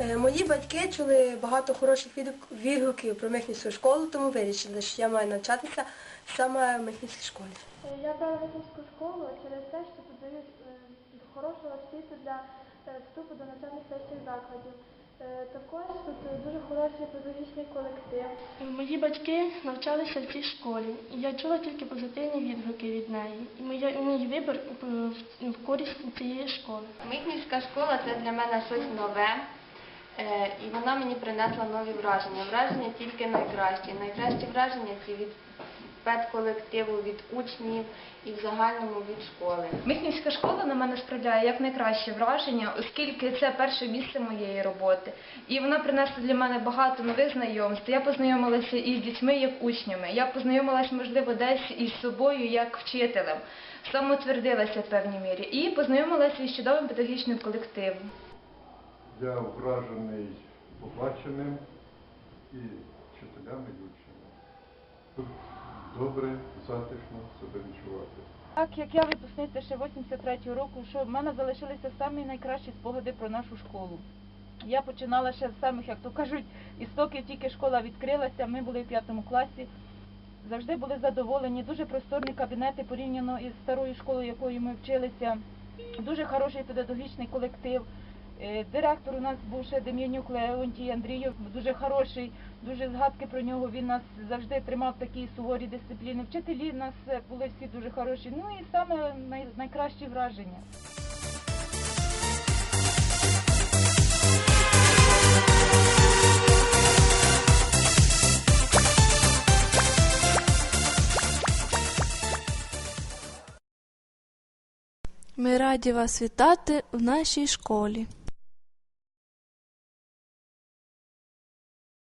Мої батьки чули багато хороших відгуків про Михнівську школу, тому вирішили, що я маю навчатися саме в Михнівській школі. Е, Я брала Вихівську школу через те, що тут дають е, хорошу освіту для е, вступу до навчальних вищих закладів. Е, Також тут е, дуже хороший педагогічний колектив. Мої батьки навчалися в цій школі, я чула тільки позитивні відгуки від неї. І мій вибір е, в, користь цієї школи. Михнівська школа це для мене щось нове, е, і вона мені принесла нові враження. Враження тільки найкращі. Найкращі враження це від педколективу, від учнів і в загальному від школи. Михнівська школа на мене справляє як найкраще враження, оскільки це перше місце моєї роботи. І вона принесла для мене багато нових знайомств. Я познайомилася із дітьми як учнями. Я познайомилася, можливо, десь із собою як вчителем. Самотвердилася в певній мірі. І познайомилася із чудовим педагогічним колективом. Я вражений побаченим і вчителями і учнями. Тут добре, затишно себе відчувати. Так як я випускниця ще 83-го року, що в мене залишилися самі найкращі спогади про нашу школу. Я починала ще з самих, як то кажуть, істоків, тільки школа відкрилася, ми були в п'ятому класі. Завжди були задоволені, дуже просторні кабінети порівняно із старою школою, якою ми вчилися. Дуже хороший педагогічний колектив. Е, Директор у нас був ще Дем'янюк Леонтій Андрійов, дуже хороший, дуже згадки про нього. Він нас завжди тримав в такій суворій дисципліні. Вчителі в нас е, були всі дуже хороші. Ну і саме най- найкращі враження. Ми раді вас вітати в нашій школі.